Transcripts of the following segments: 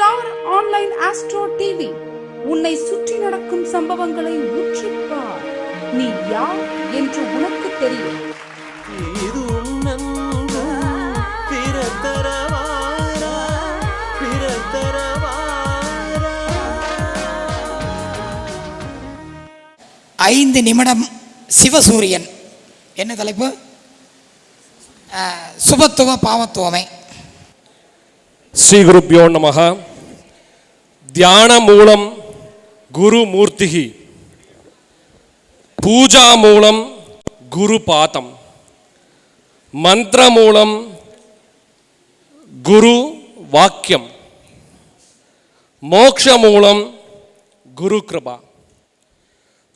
Star online astro TV. உன்னை சுற்றி நடக்கும் சம்பவங்களை உற்றிப்பார் நீ யார் என்று உனக்கு தெரியும். இது உன்னன்பு பிறத்தரவாரா பிறத்தரவாரா. ஐந்து நிமிடம் சிவசூரியன். என்ன தலைப்பு? சுபத்துவ பாவத்துவமை. శ్రీ தியான மூலம் குரு மூர்த்திகி பூஜா மூலம் குரு பாதம் மந்திர மூலம் குரு வாக்கியம் மோக்ஷ மூலம் குரு கிருபா.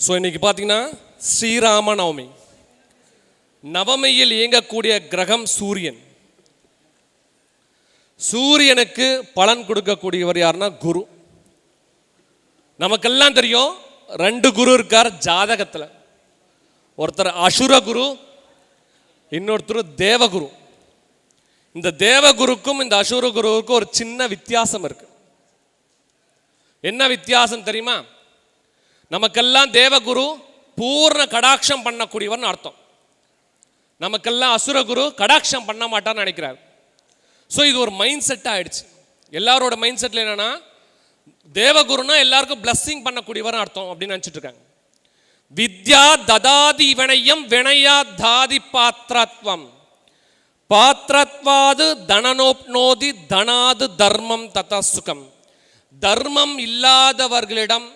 ஸோ இன்னைக்கு பார்த்தீங்கன்னா ஸ்ரீராம நவமி நவமியில் இயங்கக்கூடிய கிரகம் சூரியன். சூரியனுக்கு பலன் கொடுக்கக்கூடியவர் யாருன்னா குரு. நமக்கெல்லாம் தெரியும் ரெண்டு குரு இருக்கார் ஜாதகத்தில். ஒருத்தர் அசுர குரு இன்னொருத்தர் தேவகுரு. இந்த தேவகுருக்கும் இந்த அசுர குருவுக்கும் ஒரு சின்ன வித்தியாசம் இருக்கு. என்ன வித்தியாசம் தெரியுமா? நமக்கெல்லாம் தேவகுரு பூர்ண கடாட்சம் பண்ணக்கூடியவர்னு அர்த்தம். நமக்கெல்லாம் அசுரகுரு கடாட்சம் பண்ண மாட்டான்னு நினைக்கிறார். ஸோ இது ஒரு மைண்ட் செட் ஆயிடுச்சு. எல்லாரோட மைண்ட் செட்டில் என்னன்னா தேவகுருனா எல்லாருக்கும் பிளஸ்ஸிங் பண்ணக்கூடியவர் அர்த்தம் அப்படின்னு நினச்சிட்டு இருக்காங்க. வித்யா ததாதி வினயம் வினயா தாதி பாத்திரத்வம். பாத்திரத்வாது தனனோப்னோதி தனாது தர்மம் ததா சுகம் தர்மம் இல்லாதவர்களிடம்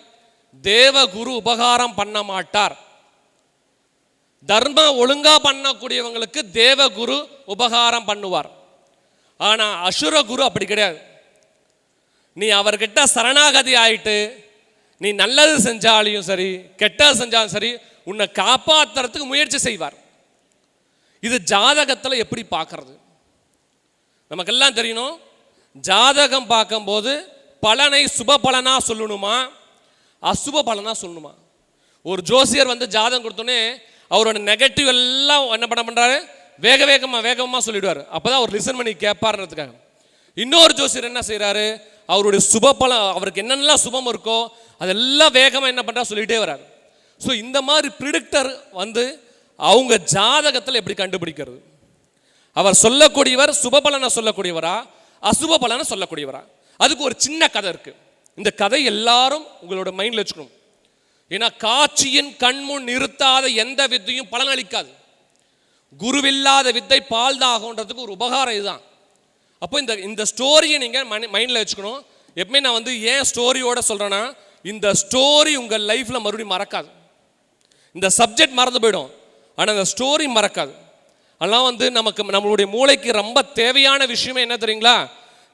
தேவகுரு உபகாரம் பண்ண மாட்டார். தர்மம் ஒழுங்கா பண்ணக்கூடியவங்களுக்கு தேவகுரு உபகாரம் பண்ணுவார். ஆனா அசுர குரு அப்படி கிடையாது. நீ அவர்கிட்ட சரணாகதி ஆயிட்டு நீ நல்லது செஞ்சாலையும் சரி கெட்டது செஞ்சாலும் சரி உன்னை காப்பாற்றுறதுக்கு முயற்சி செய்வார். இது ஜாதகத்தில் எப்படி பார்க்கறது? நமக்கெல்லாம் தெரியணும் ஜாதகம் பார்க்கும்போது பலனை சுப பலனாக சொல்லணுமா? அசுப பலனாக சொல்லணுமா? ஒரு ஜோசியர் வந்து ஜாதகம் கொடுத்தோன்னே அவரோட நெகட்டிவ் எல்லாம் என்ன பண்ண பண்ணுறாரு வேக வேகமாக வேகமாக சொல்லிடுவார். அப்பதான் அவர் லிசன் பண்ணி கேட்பாருன்றதுக்காக. இன்னொரு ஜோசியர் என்ன செய்கிறாரு அவருடைய சுப பலம் அவருக்கு என்னென்னலாம் சுபம் இருக்கோ அதெல்லாம் வேகமாக என்ன பண்ணுறா சொல்லிகிட்டே வராரு ஸோ இந்த மாதிரி ப்ரிடிக்டர் வந்து அவங்க ஜாதகத்தில் எப்படி கண்டுபிடிக்கிறது? அவர் சொல்லக்கூடியவர் சுபபலனை சொல்லக்கூடியவரா? அசுப பலனை சொல்லக்கூடியவரா? அதுக்கு ஒரு சின்ன கதை இருக்குது இந்த கதை எல்லாரும் உங்களோட மைண்டில் வச்சுக்கணும். ஏன்னா காட்சியின் கண்முன் நிறுத்தாத எந்த வித்தையும் பலனளிக்காது. குருவில்லாத வித்தை பால்தாகன்றதுக்கு ஒரு உபகாரம் இதுதான். அப்போ இந்த இந்த ஸ்டோரியை நீங்கள் மைண்டில் வச்சுக்கணும். எப்பவுமே நான் வந்து ஏன் ஸ்டோரியோட சொல்கிறேன்னா இந்த ஸ்டோரி உங்கள் லைஃப்பில் மறுபடியும் மறக்காது. இந்த சப்ஜெக்ட் மறந்து போயிடும். ஆனால் இந்த ஸ்டோரி மறக்காது. அதெல்லாம் வந்து நமக்கு நம்மளுடைய மூளைக்கு ரொம்ப தேவையான விஷயமே என்ன தெரியுங்களா?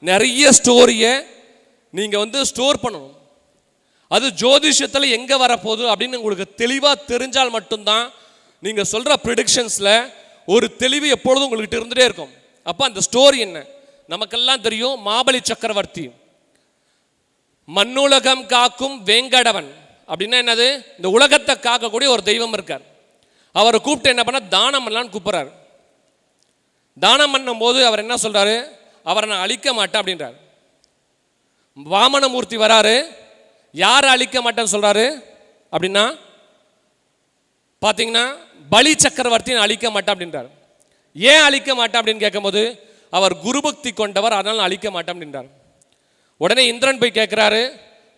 நிறைய ஸ்டோரியை நீங்கள் வந்து ஸ்டோர் பண்ணணும். அது ஜோதிஷத்தில் எங்கே வரப்போகுது அப்படின்னு உங்களுக்கு தெளிவாக தெரிஞ்சால் மட்டும்தான் நீங்கள் சொல்கிற ப்ரிடிக்ஷன்ஸில் ஒரு தெளிவு எப்பொழுதும் உங்கள்கிட்ட இருந்துகிட்டே இருக்கும். அப்போ அந்த ஸ்டோரி என்ன? நமக்கெல்லாம் தெரியும் மாபலி சக்கரவர்த்தி. மண்ணுலகம் காக்கும் வேங்கடவன். அப்படின்னா என்னது? இந்த உலகத்தை காக்கக்கூடிய ஒரு தெய்வம் இருக்கார். அவரை கூப்பிட்டு என்ன பண்ண தானம் பண்ணலான்னு கூப்பிட்றாரு. தானம் பண்ணும்போது அவர் என்ன சொல்கிறாரு அவரை நான் அழிக்க மாட்டேன் அப்படின்றார். வாமனமூர்த்தி வராரு. யாரை அழிக்க மாட்டேன்னு சொல்றாரு? அப்படின்னா பார்த்தீங்கன்னா பலி சக்கரவர்த்தியை நான் அழிக்க மாட்டேன் அப்படின்றார். ஏன் அழிக்க மாட்டேன் அப்படின்னு கேட்கும்போது அவர் குருபக்தி கொண்டவர் அதனால் நான் அழிக்க மாட்டேன் அப்படின்றார் உடனே இந்திரன் போய் கேட்குறாரு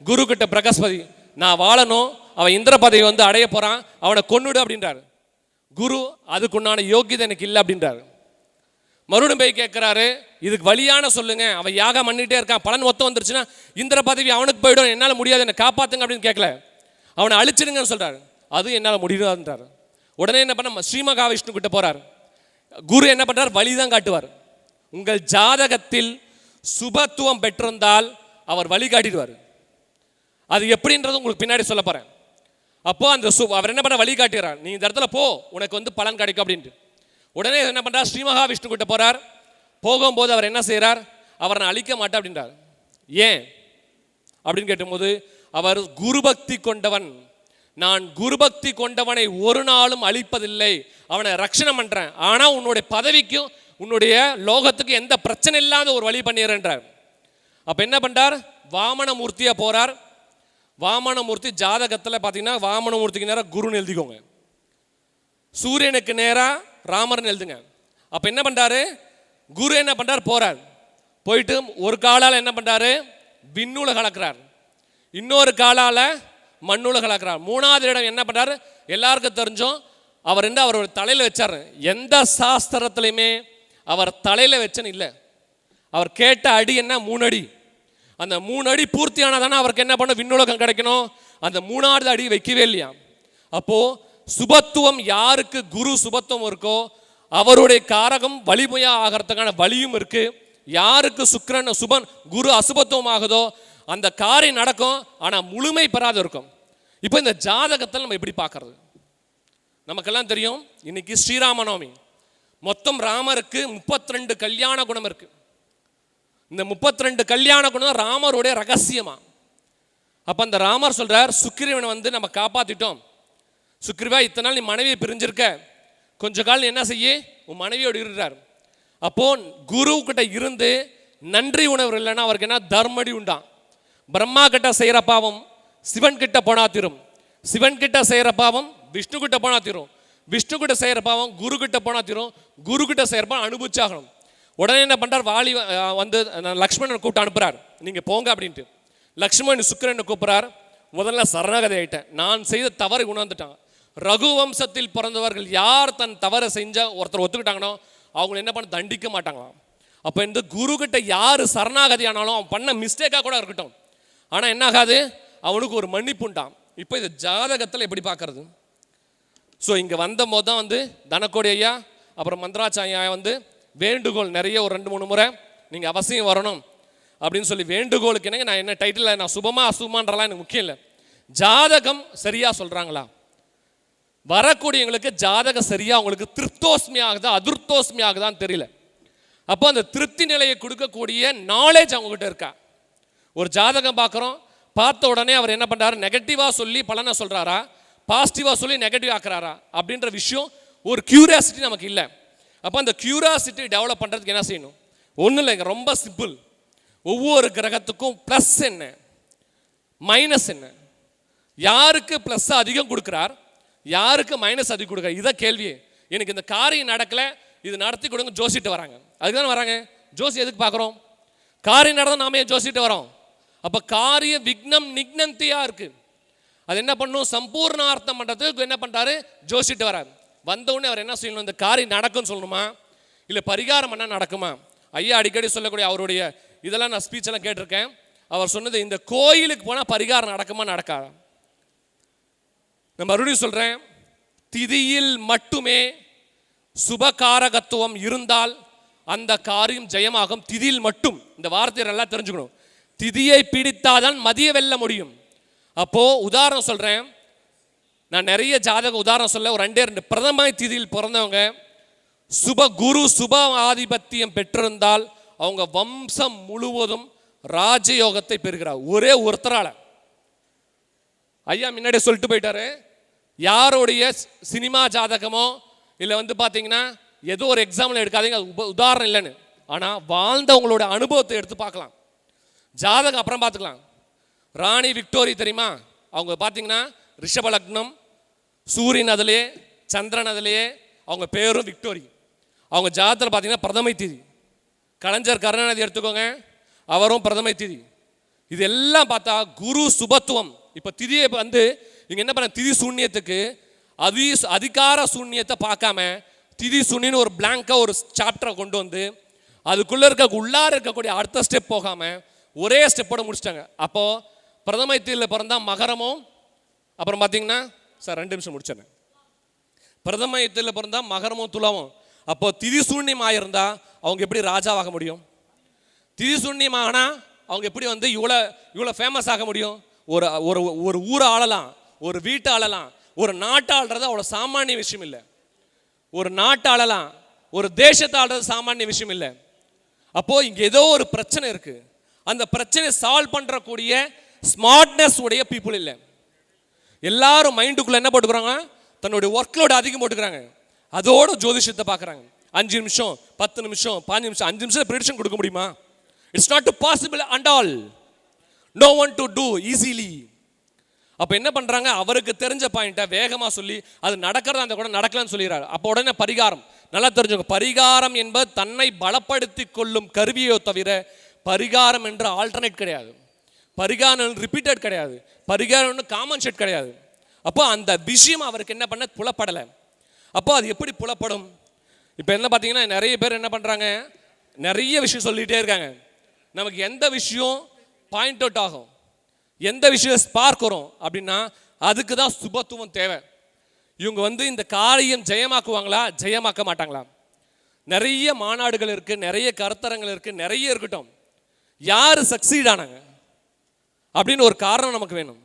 குரு கிட்ட பிரகஸ்பதி நான் வாழணும் அவன் இந்திர பதவி வந்து அடைய போகிறான் அவனை கொண்டுடு அப்படின்றாரு. குரு அதுக்குண்டான யோக்கியதை எனக்கு இல்லை அப்படின்றாரு. மறுபடியும் போய் கேட்குறாரு இதுக்கு வழியான சொல்லுங்க அவன் யாகம் பண்ணிகிட்டே இருக்கான் பலன் ஒத்த வந்துருச்சுன்னா இந்திர பதவி அவனுக்கு போயிடும் என்னால் முடியாது என்னை காப்பாற்றுங்க அப்படின்னு கேட்கல. அவனை அழிச்சிடுங்கன்னு சொல்கிறாரு அது என்னால் முடியாதுன்றார். உடனே என்ன பண்ண ஸ்ரீ மகாவிஷ்ணு கிட்ட போறாரு. குரு என்ன பண்ணுறார் வழி தான் காட்டுவார். உங்கள் ஜாதகத்தில் சுபத்துவம் பெற்றிருந்தால் அவர் வழிகாட்டிடுவார். அது எப்படின்றது உங்களுக்கு பின்னாடி சொல்ல போகிறேன் அப்போது அந்த சு அவர் என்ன பண்ண வழிகாட்டுகிறார். நீ இந்த இடத்துல போ உனக்கு வந்து பலன் கிடைக்கும் அப்படின்ட்டு. உடனே என்ன பண்றார்? ஸ்ரீ மகாவிஷ்ணு கிட்ட போறார். போகும்போது அவர் என்ன செய்கிறார் அவரை நான் அழிக்க மாட்டேன் அப்படின்றார். ஏன்? அப்படின்னு கேட்டும்போது அவர் குருபக்தி கொண்டவன். நான் குருபக்தி கொண்டவனை ஒரு நாளும் அழிப்பதில்லை. அவனை ரட்சணம் பண்ணுறேன் ஆனால் உன்னுடைய பதவிக்கும் உன்னுடைய லோகத்துக்கு எந்த பிரச்சனை இல்லாத ஒரு வழி பண்ணிடுறேன்றார். அப்போ என்ன பண்ணிட்டார் வாமனமூர்த்தியாக போகிறார் வாமனமூர்த்தி ஜாதகத்தில் பார்த்தீங்கன்னா வாமனமூர்த்திக்கு நேராக குருன்னு எழுதிக்கோங்க. சூரியனுக்கு நேராக ராமர்னு எழுதுங்க. அப்போ என்ன பண்ணுறாரு குரு என்ன பண்ணுறார் போகிறார் போயிட்டு ஒரு காலால் என்ன பண்ணுறாரு விண்ணுல கலக்கிறார். இன்னொரு காலால் மண்ணுல கலக்கிறார். மூணாவது இடம் என்ன பண்ணுறாரு எல்லாருக்கும் தெரிஞ்சும் அவர் என்ன அவர் தலையில் வச்சார். எந்த சாஸ்திரத்துலையுமே அவர் தலையில் வச்சன்னு இல்லை. அவர் கேட்ட அடி என்ன? மூணு அடி. அந்த மூணு அடி பூர்த்தி ஆனாதானே அவருக்கு என்ன பண்ண? விண்ணுலகம் கிடைக்கணும். அந்த மூணாவது அடி வைக்கவே இல்லையா? அப்போது சுபத்துவம் யாருக்கு குரு சுபத்துவம் இருக்கோ அவருடைய காரகம் வலிமையாக ஆகிறதுக்கான வழியும் இருக்குது யாருக்கு சுக்கரன் சுபன் குரு அசுபத்துவம் ஆகுதோ அந்த காரியம் நடக்கும் ஆனால் முழுமை பெறாத இருக்கும். இப்போ இந்த ஜாதகத்தில் நம்ம எப்படி பார்க்கறது நமக்கெல்லாம் தெரியும் இன்னைக்கு ஸ்ரீராமநவமி மொத்தம் ராமருக்கு 32 கல்யாண குணம் இருக்கு. இந்த 32 கல்யாண குணம் ராமருடைய ரகசியமா. அப்ப அந்த ராமர் சொல்றார் சுக்கிரவனை வந்து நம்ம காப்பாத்திட்டோம். சுக்கிரவா இத்தனை நாள் நீ மனைவியை பிரிஞ்சிருக்க. கொஞ்ச காலம் நீ என்ன செய்ய? உன் மனைவியோடு இருக்கிறார் அப்போ குரு கிட்ட இருந்து நன்றி உணர்வு இல்லைன்னா அவருக்கு என்ன? தர்மடி உண்டாம் பிரம்மா கிட்ட செய்கிற பாவம் சிவன் கிட்ட போனா தீரும். சிவன் கிட்ட செய்கிற பாவம் விஷ்ணு கிட்ட போனா தீரும். விஷ்ணு கிட்ட செய்கிற பாவம் குரு கிட்ட போனால் தீரும். குரு கிட்ட செய்கிற பாவம் அனுபவிச்சாகணும். உடனே என்ன பண்ணுறார் வாலி வந்து நான் லக்ஷ்மணனை கூப்பிட்டு அனுப்புறார். நீங்கள் போங்க அப்படின்ட்டு. லக்ஷ்மணன் சுக்கிரனை கூப்பிட்றார். முதல்ல சரணாகதி ஆயிட்டேன். நான் செய்த தவறு உணர்ந்துட்டான். ரகு வம்சத்தில் பிறந்தவர்கள் யார் தன் தவறை செஞ்சால் ஒருத்தர் ஒத்துக்கிட்டாங்களோ அவங்களை என்ன பண்ண தண்டிக்க மாட்டாங்களாம். அப்போ இந்த குரு கிட்ட யார் சரணாகதி ஆனாலும் அவன் பண்ண மிஸ்டேக்காக கூட இருக்கட்டும். ஆனால் என்ன ஆகாது? அவனுக்கு ஒரு மன்னிப்புண்டாம் இப்போ இது ஜாதகத்தில் எப்படி பார்க்கறது ஸோ இங்கே வந்த போது தான் வந்து தனக்கோடி ஐயா அப்புறம் மந்திராச்சாரியா வந்து வேண்டுகோள் நிறைய ஒரு ரெண்டு மூணு முறை நீங்கள் அவசியம் வரணும் அப்படின்னு சொல்லி வேண்டுகோளுக்கு என்னங்க நான் என்ன டைட்டில் நான் சுபமா அசுபமான்றலாம் எனக்கு முக்கியம் இல்லை. ஜாதகம் சரியாக சொல்கிறாங்களா வரக்கூடியவங்களுக்கு ஜாதகம் சரியாக உங்களுக்கு திருப்தோஸ்மி ஆகுதா அதிருப்தோஸ்மி ஆகுதான்னு தெரியல. அப்போ அந்த திருப்தி நிலையை கொடுக்கக்கூடிய நாலேஜ் அவங்ககிட்ட இருக்கா? ஒரு ஜாதகம் பார்க்குறோம் பார்த்த உடனே அவர் என்ன பண்ணுறாரு நெகட்டிவாக சொல்லி பலனை சொல்கிறாரா பாசிட்டிவாக சொல்லி நெகட்டிவ் ஆக்குறாரா அப்படின்ற விஷயம் ஒரு க்யூரியாசிட்டி நமக்கு இல்லை. அப்போ அந்த க்யூரியாசிட்டி டெவலப் பண்ணுறதுக்கு என்ன செய்யணும்? ஒன்றும் இல்லைங்க ரொம்ப சிம்பிள் ஒவ்வொரு கிரகத்துக்கும் ப்ளஸ் என்ன? மைனஸ் என்ன? யாருக்கு ப்ளஸ் அதிகம் கொடுக்குறார்? யாருக்கு மைனஸ் அதிகம் கொடுக்குறார்? இதான் கேள்வி எனக்கு இந்த காரியம் நடக்கலை இது நடத்தி கொடுங்க ஜோசிட்டு வராங்க. அதுக்கு தானே வராங்க? ஜோசி எதுக்கு பார்க்குறோம்? காரியம் நடந்தால் நாம ஏன் ஜோசிட்டு வரோம்? அப்போ காரிய விக்னம் நிக்னந்தியாக இருக்குது அது என்ன பண்ணும்? சம்பூர்ணார்த்தம் பண்ணுறதுக்கு என்ன பண்ணுறாரு ஜோசிட்டு வரார். வந்தவுடனே அவர் என்ன செய்யணும் இந்த காரியம் நடக்கும்னு சொல்லணுமா? இல்லை பரிகாரம் என்ன நடக்குமா? ஐயா அடிக்கடி சொல்லக்கூடிய அவருடைய இதெல்லாம் நான் ஸ்பீச்செல்லாம் கேட்டிருக்கேன். அவர் சொன்னது இந்த கோயிலுக்கு போனால் பரிகாரம் நடக்குமா? நடக்காதா? நான் மறுபடியும் சொல்கிறேன் திதியில் மட்டுமே சுபகாரகத்துவம் இருந்தால் அந்த காரியம் ஜெயமாகும். திதியில் மட்டும். இந்த வார்த்தையை நல்லா தெரிஞ்சுக்கணும். திதியை பிடித்தாதான் மதிய வெல்ல முடியும். அப்போ உதாரணம் சொல்றேன். நான் நிறைய ஜாதக உதாரணம் சொல்ல ஒரு ரெண்டே ரெண்டு பிரதமாய் திதியில் பிறந்தவங்க சுப குரு சுப ஆதிபத்தியம் பெற்றிருந்தால் அவங்க வம்சம் முழுவதும் ராஜயோகத்தை பெறுகிறார். ஒரே ஒருத்தரால். ஐயா முன்னாடியே சொல்லிட்டு போயிட்டாரு. யாருடைய சினிமா ஜாதகமோ இல்லை வந்து பார்த்தீங்கன்னா ஏதோ ஒரு எக்ஸாம்பிள் எடுக்காதீங்க அது உதாரணம் இல்லைன்னு. ஆனால் வாழ்ந்தவங்களோட அனுபவத்தை எடுத்து பார்க்கலாம். ஜாதகம் அப்புறம் பார்த்துக்கலாம். ராணி விக்டோரி தெரியுமா? அவங்க பார்த்தீங்கன்னா ரிஷப லக்னம் சூரியன் அதிலே சந்திரன் அதிலேயே அவங்க பேரும் விக்டோரி. அவங்க ஜாதத்தில் பார்த்தீங்கன்னா பிரதமை திதி. கலைஞர் கருணாநிதி எடுத்துக்கோங்க அவரும் பிரதமை திதி. இது எல்லாம் பார்த்தா குரு சுபத்துவம். இப்போ திதியை வந்து இங்கே என்ன பண்ண திதி சூன்யத்துக்கு அதி அதிகார சூன்யத்தை பார்க்காம திதி சூன்யன்னு ஒரு பிளாங்காக ஒரு சாப்டரை கொண்டு வந்து அதுக்குள்ளே இருக்க உள்ளார இருக்கக்கூடிய அடுத்த ஸ்டெப் போகாமல் ஒரே ஸ்டெப்போட முடிச்சிட்டாங்க. அப்போது பிரதமை பிறந்தால் மகரமும் அப்புறம் பார்த்தீங்கன்னா சார் ரெண்டு நிமிஷம் முடிச்சிடறேன். பிரதமத்தில் யுத்தத்தில் பிறந்தா மகரமும் துலவும் அப்போ திதி சூன்யம் அவங்க எப்படி ராஜாவாக முடியும்? திதி சூன்யம் அவங்க எப்படி வந்து இவ்வளோ இவ்வளோ ஃபேமஸ் ஆக முடியும்? ஒரு ஒரு ஒரு ஊரை ஆளலாம் ஒரு வீட்டை ஆளலாம் ஒரு நாட்டை ஆள்றது அவ்வளோ சாமானிய விஷயம் இல்லை. ஒரு நாட்டை ஆளலாம் ஒரு தேசத்தை ஆள்றது சாமானிய விஷயம் இல்லை. அப்போது இங்கே ஏதோ ஒரு பிரச்சனை இருக்குது அந்த பிரச்சனையை சால்வ் பண்ணுறக்கூடிய ஸ்மார்ட்னஸ் உடைய பீப்புள் இல்லை. எல்லாரும் மைண்டுக்குள்ளே என்ன போட்டுக்கிறாங்க? தன்னுடைய ஒர்க்லோட அதிகம் போட்டுக்கிறாங்க. அதோட ஜோதிஷத்தை பார்க்குறாங்க. அஞ்சு நிமிஷம் பத்து நிமிஷம் பாஞ்சு நிமிஷம் அஞ்சு நிமிஷம் ப்ரிடிக்ஷன் கொடுக்க முடியுமா? It's not possible and all no one to do easily அப்போ என்ன பண்ணுறாங்க அவருக்கு தெரிஞ்ச பாயிண்ட்டை வேகமாக சொல்லி அது நடக்கிறதா அந்த கூட நடக்கலன்னு சொல்லிடுறாரு. அப்போ உடனே பரிகாரம். நல்லா தெரிஞ்சுங்க பரிகாரம் என்பது தன்னை பலப்படுத்தி கொள்ளும் கருவியோ தவிர பரிகாரம் என்ற ஆல்டர்னேட் கிடையாது. பரிகாரம் ரிப்பீட்டட் கிடையாது. பரிகாரம்னு காமன் செட் கிடையாது. அப்போ அந்த விஷயம் அவருக்கு என்ன பண்ண? புலப்படலை. அப்போ அது எப்படி புலப்படும்? இப்போ என்ன பார்த்தீங்கன்னா நிறைய பேர் என்ன பண்ணுறாங்க நிறைய விஷயம் சொல்லிகிட்டே இருக்காங்க. நமக்கு எந்த விஷயம் பாயிண்ட் அவுட் ஆகும்? எந்த விஷயம் ஸ்பார்க் வரும்? அப்படின்னா அதுக்கு தான் சுபத்துவம் தேவை. இவங்க வந்து இந்த காரியம் ஜெயமாக்குவாங்களா? ஜெயமாக்க மாட்டாங்களா? நிறைய மாநாடுகள் இருக்குது நிறைய கருத்தரங்கள் இருக்குது நிறைய இருக்கட்டும். யார் சக்சீட் ஆனாங்க? அப்படின்னு ஒரு காரணம் நமக்கு வேணும்.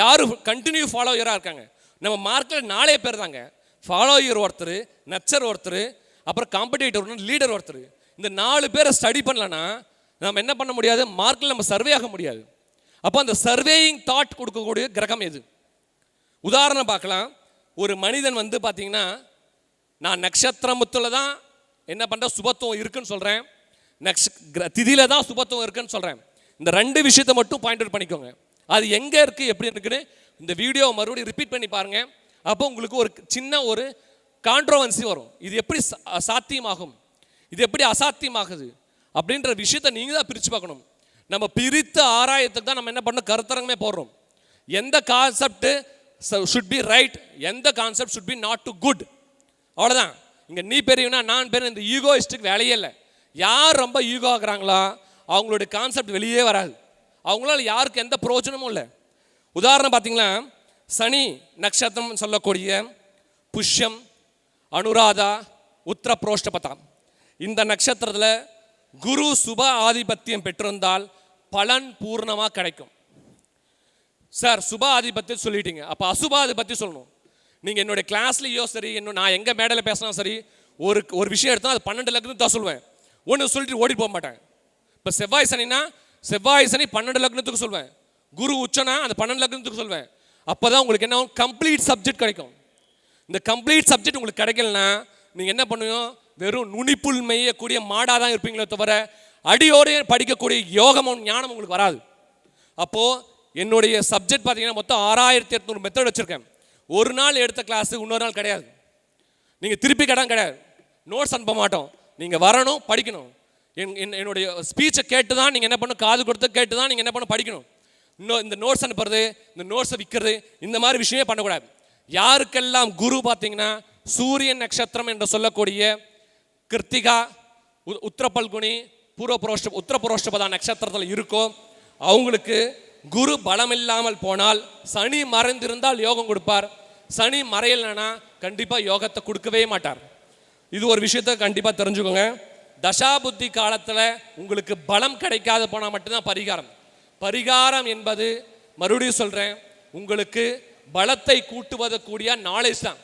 யார் கண்டினியூ ஃபாலோயராக இருக்காங்க? நம்ம மார்க்கில் நாலே பேர் தாங்க. ஃபாலோயர் ஒருத்தர் நச்சர் ஒருத்தர் அப்புறம் காம்படிட்டர் லீடர் ஒருத்தர். இந்த நாலு பேரை ஸ்டடி பண்ணலன்னா நம்ம என்ன பண்ண முடியாது? மார்க்கில் நம்ம சர்வே ஆக முடியாது. அப்போ அந்த சர்வேயிங் தாட் கொடுக்கக்கூடிய கிரகம் எது? உதாரணம் பார்க்கலாம். ஒரு மனிதன் வந்து பார்த்தீங்கன்னா நான் நட்சத்திரமுத்தில் தான் என்ன பண்ணுறேன் சுபத்துவம் இருக்குன்னு சொல்கிறேன் நக்ஷ திதியில் தான் சுபத்துவம் இருக்குன்னு சொல்கிறேன் இந்த ரெண்டு விஷயத்தை மட்டும் பாயிண்ட் அவுட் பண்ணிக்கோங்க. அது எங்கே இருக்குது எப்படி இருக்குன்னு இந்த வீடியோ மறுபடியும் ரிப்பீட் பண்ணி பாருங்க. அப்போ உங்களுக்கு ஒரு சின்ன ஒரு கான்ட்ரோவன்சி வரும். இது எப்படி சாத்தியமாகும் இது எப்படி அசாத்தியமாகுது? அப்படின்ற விஷயத்த நீங்கள் தான் பிரித்து பார்க்கணும். நம்ம பிரித்து ஆராயத்துக்கு தான் நம்ம என்ன பண்ணணும்? கருத்தரங்கமே போடுறோம். எந்த கான்செப்ட் ஷுட் பி ரைட் எந்த concept should be not too good அவ்வளோதான் இங்கே நீ பெரியவனா நான் பெரிய இந்த ஈகோயிஸ்ட்டுக்கு வேலையே இல்லை. யார் ரொம்ப ஈகோ ஆகுறாங்களா அவங்களுடைய கான்செப்ட் வெளியே வராது. அவங்களால யாருக்கு எந்த பிரயோஜனமும் இல்லை. உதாரணம் பார்த்தீங்கன்னா சனி நட்சத்திரம் சொல்லக்கூடிய புஷ்யம் அனுராதா உத்தர இந்த நட்சத்திரத்தில் குரு சுப ஆதிபத்தியம் பெற்றிருந்தால் பலன் பூர்ணமாக கிடைக்கும். சார் சுப ஆதிபத்தியம் சொல்லிட்டீங்க. அப்போ அசுப சொல்லணும். நீங்கள் என்னுடைய கிளாஸ்லேயோ சரி இன்னும் நான் எங்கே மேடையில் பேசினா சரி ஒரு ஒரு விஷயம் எடுத்தால் அது பன்னெண்டு லக்னத்து தான் சொல்லுவேன். ஒன்று சொல்லிட்டு ஓடி போக மாட்டேன். இப்போ செவ்வாய் சனினா செவ்வாய் சனி பன்னெண்டு லக்னத்துக்கு சொல்வேன். குரு உச்சனா அந்த பன்னெண்டு லக்னத்துக்கு சொல்வேன். அப்போ தான் உங்களுக்கு என்ன கம்ப்ளீட் சப்ஜெக்ட் கிடைக்கும். இந்த கம்ப்ளீட் சப்ஜெக்ட் உங்களுக்கு கிடைக்கலனா நீங்கள் என்ன பண்ணுவோம் வெறும் நுனிப்புல் மெய்யக்கூடிய மாடாக தான் இருப்பீங்களே தவிர அடியோடு படிக்கக்கூடிய யோகமும் ஞானம் உங்களுக்கு வராது. அப்போது என்னுடைய சப்ஜெக்ட் பார்த்தீங்கன்னா மொத்தம் ஆறாயிரத்தி எட்நூறு மெத்தட் வச்சுருக்கேன். ஒரு நாள் எடுத்த கிளாஸு இன்னொரு நாள் கிடையாது. நீங்கள் திருப்பி கடன் கிடையாது. நோட்ஸ் அனுப்ப மாட்டோம். நீங்கள் வரணும் படிக்கணும். என் என்னுடைய ஸ்பீச்சை கேட்டு தான் நீங்கள் என்ன பண்ணணும்? காது கொடுத்து கேட்டு தான் நீங்கள் என்ன பண்ணணும்? படிக்கணும். இன்னும் இந்த நோட்ஸ் அனுப்புறது இந்த நோட்ஸை விற்கிறது இந்த மாதிரி விஷயமே பண்ணக்கூடாது. யாருக்கெல்லாம் குரு பார்த்தீங்கன்னா சூரியன் நட்சத்திரம் என்று சொல்லக்கூடிய கிருத்திகா உ- பல்குனி பூர்வ புரோஷ்ட உத்திரபுரோஷ்டபதா நட்சத்திரத்தில் இருக்கோ அவங்களுக்கு குரு பலம் இல்லாமல் போனால் சனி மறைந்திருந்தால் யோகம் கொடுப்பார். சனி மறையலைன்னா கண்டிப்பாக யோகத்தை கொடுக்கவே மாட்டார். இது ஒரு விஷயத்த கண்டிப்பாக தெரிஞ்சுக்கோங்க. தசாபுத்தி காலத்தில் உங்களுக்கு பலம் கிடைக்காத போனால் மட்டும்தான் பரிகாரம். பரிகாரம் என்பது மறுபடியும் சொல்கிறேன் உங்களுக்கு பலத்தை கூட்டுவதக்கூடிய நாலேஜ் தான்.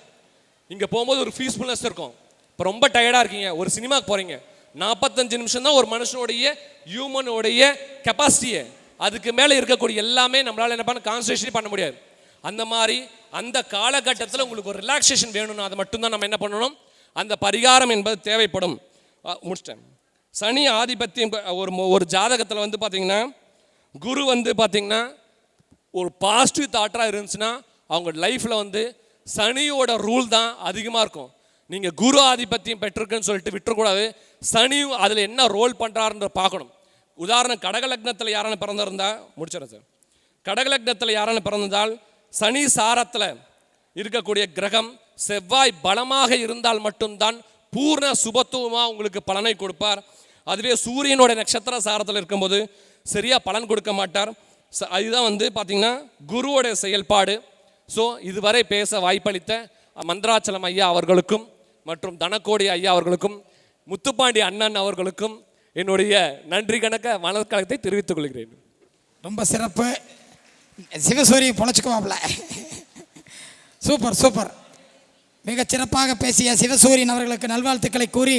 இங்கே போகும்போது ஒரு ஃபீஸ்ஃபுல்னஸ் இருக்கும். இப்போ ரொம்ப டயர்டாக இருக்கீங்க ஒரு சினிமாக்கு போகிறீங்க நாற்பத்தஞ்சு நிமிஷம் தான் ஒரு மனுஷனுடைய ஹியூமனுடைய கெப்பாசிட்டியை அதுக்கு மேலே இருக்கக்கூடிய எல்லாமே நம்மளால் என்ன பண்ண கான்சன்ட்ரேஷன் பண்ண முடியாது. அந்த மாதிரி அந்த காலகட்டத்தில் உங்களுக்கு ஒரு ரிலாக்ஸேஷன் வேணும்னா அதை மட்டும்தான் நம்ம என்ன பண்ணணும்? அந்த பரிகாரம் என்பது தேவைப்படும். முடிச்சிட்டேன். சனி ஆதிபத்தியம் ஒரு ஒரு ஜாதகத்தில் வந்து பார்த்தீங்கன்னா குரு வந்து பார்த்தீங்கன்னா ஒரு பாசிட்டிவ் தாட்டாக இருந்துச்சுன்னா அவங்க லைஃப்பில் வந்து சனியோட ரூல் தான் அதிகமாக இருக்கும். நீங்கள் குரு ஆதிபத்தியம் பெற்றிருக்குன்னு சொல்லிட்டு விட்டுறக்கூடாது. சனியும் அதில் என்ன ரோல் பண்ணுறாருன்ற பார்க்கணும். உதாரணம் கடகலக்னத்தில் யாரான பிறந்திருந்தா முடிச்சிடறேன் சார் கடகலக்னத்தில் யாரான பிறந்திருந்தால் சனி சாரத்தில் இருக்கக்கூடிய கிரகம் செவ்வாய் பலமாக இருந்தால் மட்டும்தான் பூர்ண சுபத்துவமாக உங்களுக்கு பலனை கொடுப்பார். அதுவே சூரியனோட நட்சத்திர சாரத்தில் இருக்கும்போது சரியாக பலன் கொடுக்க மாட்டார். அதுதான் வந்து பார்த்திங்கன்னா குருவோடைய செயல்பாடு. ஸோ இதுவரை பேச வாய்ப்பளித்த மந்திராச்சலம் ஐயா அவர்களுக்கும் மற்றும் தனக்கோடி ஐயா அவர்களுக்கும் முத்துப்பாண்டி அண்ணன் அவர்களுக்கும் என்னுடைய நன்றி கணக்க வணக்கத்தை தெரிவித்துக் கொள்கிறேன். ரொம்ப சிறப்பு. சிவசூரி பொழைச்சிக்குவாப்ல. Super super. மிகச் சிறப்பாக பேசிய சிவசூரியன் அவர்களுக்கு நல்வாழ்த்துக்களை கூறி